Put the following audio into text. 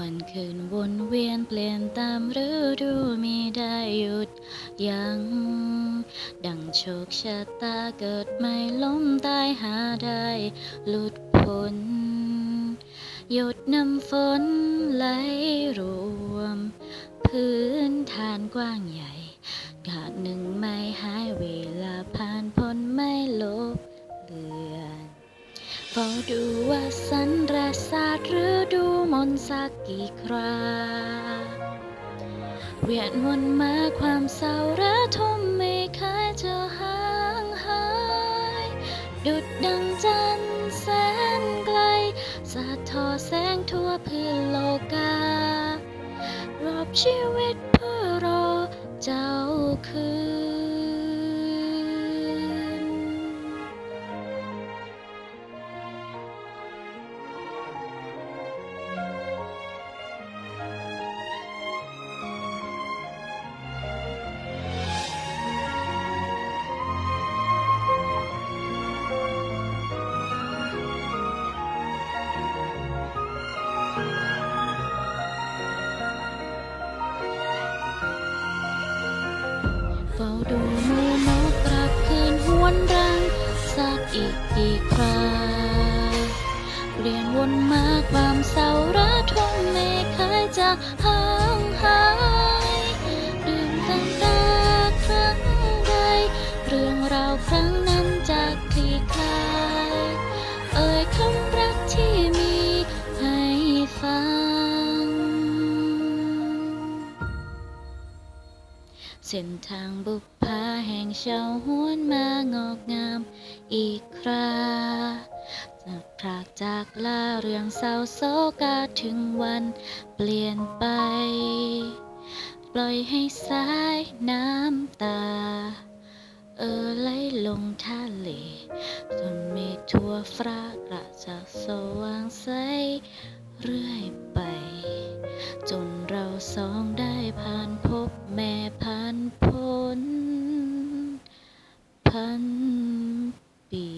วันคืนวนเวียนเปลี่ยนตามฤดูมีได้หยุดยัง้งดังโชคชะตาเกิดไม่ล้มตายหาได้หลุดพ้นหยดน้ำฝนไหลรวม พื้นฐานกว้างใหญ่กาดหนึ่งไม่หายเวลาผ่านพ้นไม่ลบเลือนเฝ้าดูว่าสันราศาสตร์หรือดู มนต์สักกี่ครา เวียนวนมาความเศร้าระทมไม่เคยจะห่างหาย ดุดดังจันทร์แสนไกลสะทอแสงทั่วพื้นโลกา รอบชีวิตเพื่อรอเจ้าคืน ดูมูนกกลับคืนหวนรังสักอีกกี่คราเปลี่ยนวนมาความเศร้าระทมไม่เคยจะห่างหายดื่มกันตาครั้งใดเรื่องราวครั้ง เส้นทางบุพภาแห่งชาวหวนมางอกงามอีกคราจากพรากจากลาเรื่องเศร้าโศกาถึงวันเปลี่ยนไป ปล่อยให้สายน้ำตา เออไหลลงทะเลจนเมฆทั่วฟ้ากระจากสว่างใสเรื่อยานพ้นพันปี